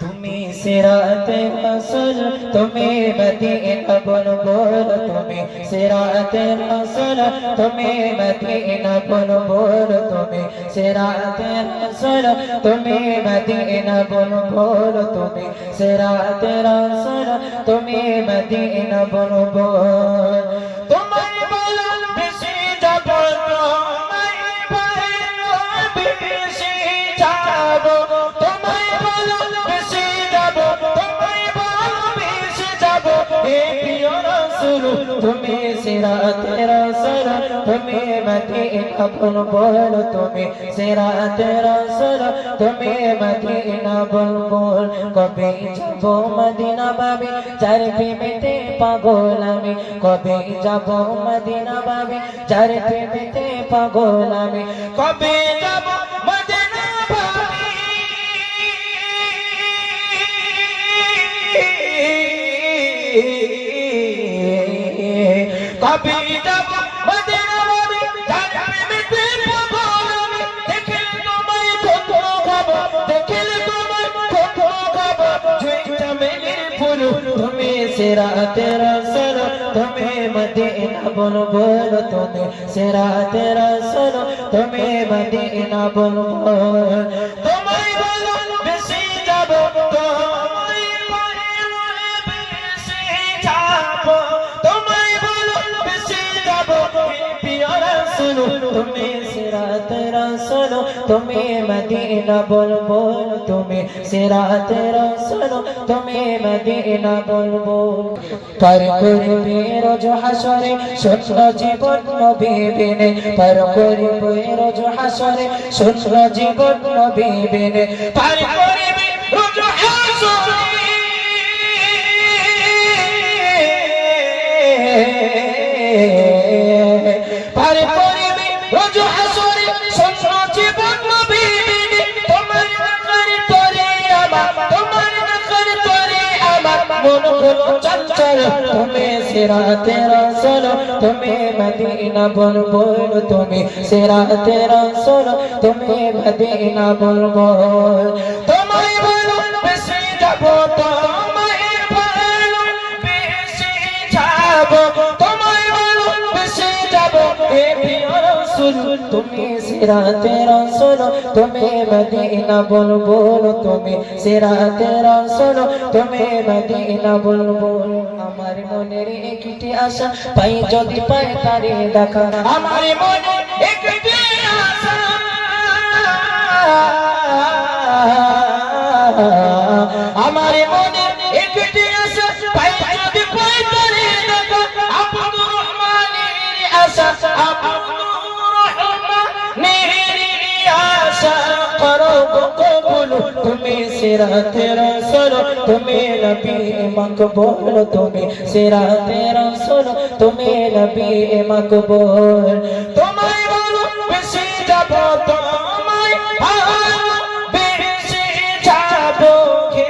তুমি সিরাতে রাসূল তুমি মদিনা বল বল তুমি সিরাতে রাসূল তুমি মদিনা বল বল তুমি সিরাতে রাসূল তুমি মদিনা বল বল তুমি সিরাতে রাসূল তুমি মদিনা বল বল তুমি সিরাতে রাসূল তুমি মদিনা বল বল, তুমি সিরাতে রাসূল তুমি মদিনা বল বল। কবে যাব মদিনা ভাবি চার প্রেমেতে পাগল আমি। কবে যাব মদিনা ভাবি চার প্রেমেতে পাগল আমি। কবে যাব মদিনা ভাবি কবে সেরা তেরা সর তুমি মদিনা বল বল তুমি সেরা তেরা সর তুমি মদিনা বলো, বেশি তুমি মদিনা বলব বল তুমি সেরা তেরা সর তুমি মদিনা বলব বল পার করবে রোজ হাসরে শূন্য জীবন নবী বিনে পার করবে রোজ হাসরে শূন্য জীবন নবী বিনে পার করবে রোজ হাসরে হলো চঞ্চল তুমি সেরা তেরা সলো তুমি মদিনা বলব বল তুমি সেরা তেরা সলো তুমি মদিনা বল বল তোমায় বলো বেশি যাব রাসূল তুমি সেরা তেরা সলো তুমি মদিনা বল বল, তুমি সেরা তেরা সলো তুমি মদিনা বল বল। আমার মনের একটি আশা পাই যদি পাই তারে দেখা। আমার মনে একটি আশা। আমার মনে একটি আশা পাই যদি পাই তারে দেখা। আব্দুর রহমানের আশা, আব্দুর কবুল, তুমি সেরা তেরা সরো তুমি নবী মকবুল, তুমি সেরা তেরা সরো তুমি নবী মকবুল। তোমায় বলো, বেশি যাব তোমায় বেশি যাব হে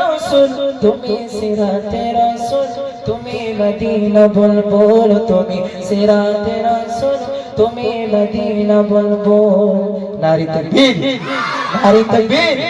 রাসূল? তুমি সেরা তেরা সর তুমি মদিনা বল বল তুমি সেরা তেরা সর তুমি মদিনা বল বল নারী তকবীর। নারী তকবীর